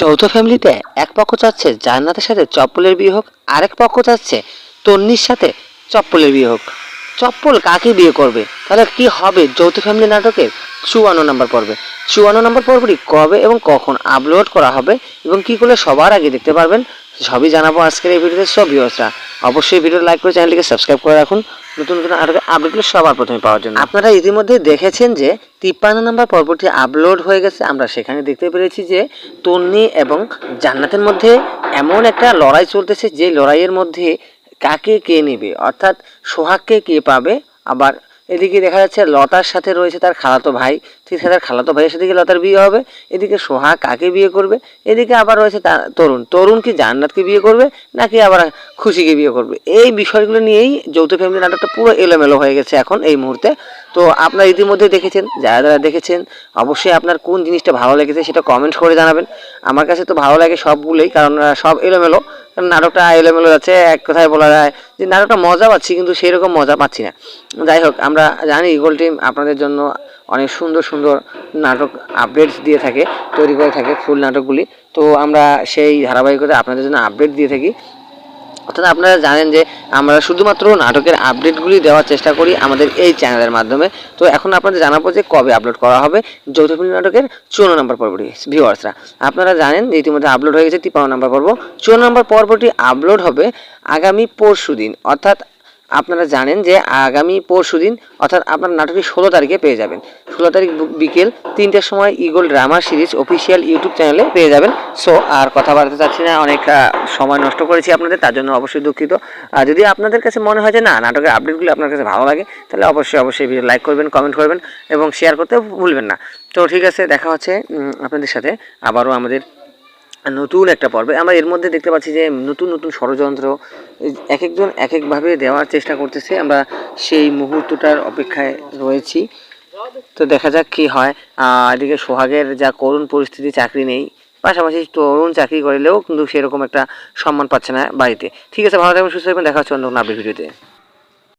যৌথ ফ্যামিলিতে এক পক্ষ চাচ্ছে জান্নাতের সাথে চপ্পলের বিয়ে হোক, আরেক পক্ষ চাচ্ছে তন্নির সাথে চপ্পলের বিয়ে হোক। চপ্পল কাকে বিয়ে করবে? তাহলে কি হবে? যৌথ ফ্যামিলি নাটকের চুয়ান্ন নম্বর পর্বে। চুয়ান্ন নম্বর পর্বটি কবে এবং কখন আপলোড করা হবে এবং কি করলে সবার আগে দেখতে পারবেন? সবই জানাব আজকের এই ভিডিওতে, সব ভিউয়ার্সরা অবশ্যই ভিডিও লাইক করে চ্যানেলটিকে সাবস্ক্রাইব করে রাখুন। নতুন নতুন আপডেটগুলো সবার প্রথমে পাওয়ার জন্য। আপনারা ইতিমধ্যে দেখেছেন যে তিপ্পান্ন নম্বর পর্বটি আপলোড হয়ে গেছে। আমরা সেখানে দেখতে পেরেছি যে তন্নি এবং জান্নাতের মধ্যে এমন একটা লড়াই চলতেছে যে লড়াইয়ের মধ্যে কাকে কে নেবে? অর্থাৎ সোহাগকে কে পাবে? আবার এদিকে দেখা যাচ্ছে লতার সাথে রয়েছে তার খালাতো ভাই। ঠিক আছে, তার খালাতো ভাইয়ের সাথে কি লতার বিয়ে হবে। এদিকে সোহা কাকে বিয়ে করবে? এদিকে আবার রয়েছে তার তরুণ। তরুণ কি জান্নাতকে বিয়ে করবে, নাকি আবার খুশিকে বিয়ে করবে? এই বিষয়গুলো নিয়েই যৌথ ফ্যামিলি নাটকটা পুরো এলোমেলো হয়ে গেছে এখন এই মুহূর্তে। তো আপনারা ইতিমধ্যে দেখেছেন, যারা যারা দেখেছেন, অবশ্যই আপনার কোন জিনিসটা ভালো লেগেছে সেটা কমেন্ট করে জানাবেন। আমার কাছে তো ভালো লাগে সবগুলোই, কারণ সব এলোমেলো। কারণ নাটকটা এলোমেলো যাচ্ছে এক কথায় বলা যায় যে নাটকটা মজা পাচ্ছি, কিন্তু সেই রকম মজা পাচ্ছি না। যাই হোক, আমরা জানি ইগল টিম আপনাদের জন্য অনেক সুন্দর সুন্দর নাটক আপডেটস দিয়ে থাকে, তৈরি করে থাকে ফুল নাটকগুলি। তো আমরা সেই ধারাবাহিকতা আপনাদের জন্য আপডেট দিয়ে থাকি। অর্থাৎ আপনারা জানেন যে আমরা শুধুমাত্র নাটকের আপডেটগুলি দেওয়ার চেষ্টা করি আমাদের এই চ্যানেলের মাধ্যমে। তো এখন আপনাদের জানাব যে কবে আপলোড করা হবে যৌথ ফিল্ম নাটকের চুয়ান্ন নম্বর পর্বটি, ভিউয়ার্সরা। আপনারা জানেন যে ইতিমধ্যে আপলোড হয়ে গেছে তিপ্পান্ন নম্বর পর্ব। চুয়ান্ন নম্বর পর্বটি আপলোড হবে আগামী পরশু দিন অর্থাৎ আপনারা জানেন যে আগামী পরশু দিন, অর্থাৎ আপনার নাটকটি ষোলো তারিখে পেয়ে যাবেন। ষোলো তারিখ বিকেল তিনটের সময় Eagle drama series official YouTube চ্যানেলে পেয়ে যাবেন। সো, আর কথা বাড়াতে চাচ্ছি না, অনেক সময় নষ্ট করেছি আপনাদের, তার জন্য অবশ্যই দুঃখিত। আর যদি আপনাদের কাছে মনে হয় যে, না, নাটকের আপডেটগুলো আপনার কাছে ভালো লাগে, তাহলে অবশ্যই অবশ্যই ভিডিও লাইক করবেন কমেন্ট করবেন এবং শেয়ার করতে ভুলবেন না। তো ঠিক আছে, দেখা হচ্ছে আপনাদের সাথে আবারও আমাদের নতুন একটা পর্বে আমরা এর মধ্যে দেখতে পাচ্ছি যে নতুন নতুন ষড়যন্ত্র, এক একজন এক একভাবে দেওয়ার চেষ্টা করতেছে। আমরা সেই মুহূর্তটার অপেক্ষায় রয়েছি। তো দেখা যাক কি হয়। এদিকে সোহাগের যা করুণ পরিস্থিতি, চাকরি নেই। পাশাপাশি তরুণ চাকরি করলেও কিন্তু সেরকম একটা সম্মান পাচ্ছে না বাড়িতে। ঠিক আছে, ভালো থাকবেন, সুস্থ থাকবেন, দেখা হচ্ছে অন্য কোনো ভিডিওতে।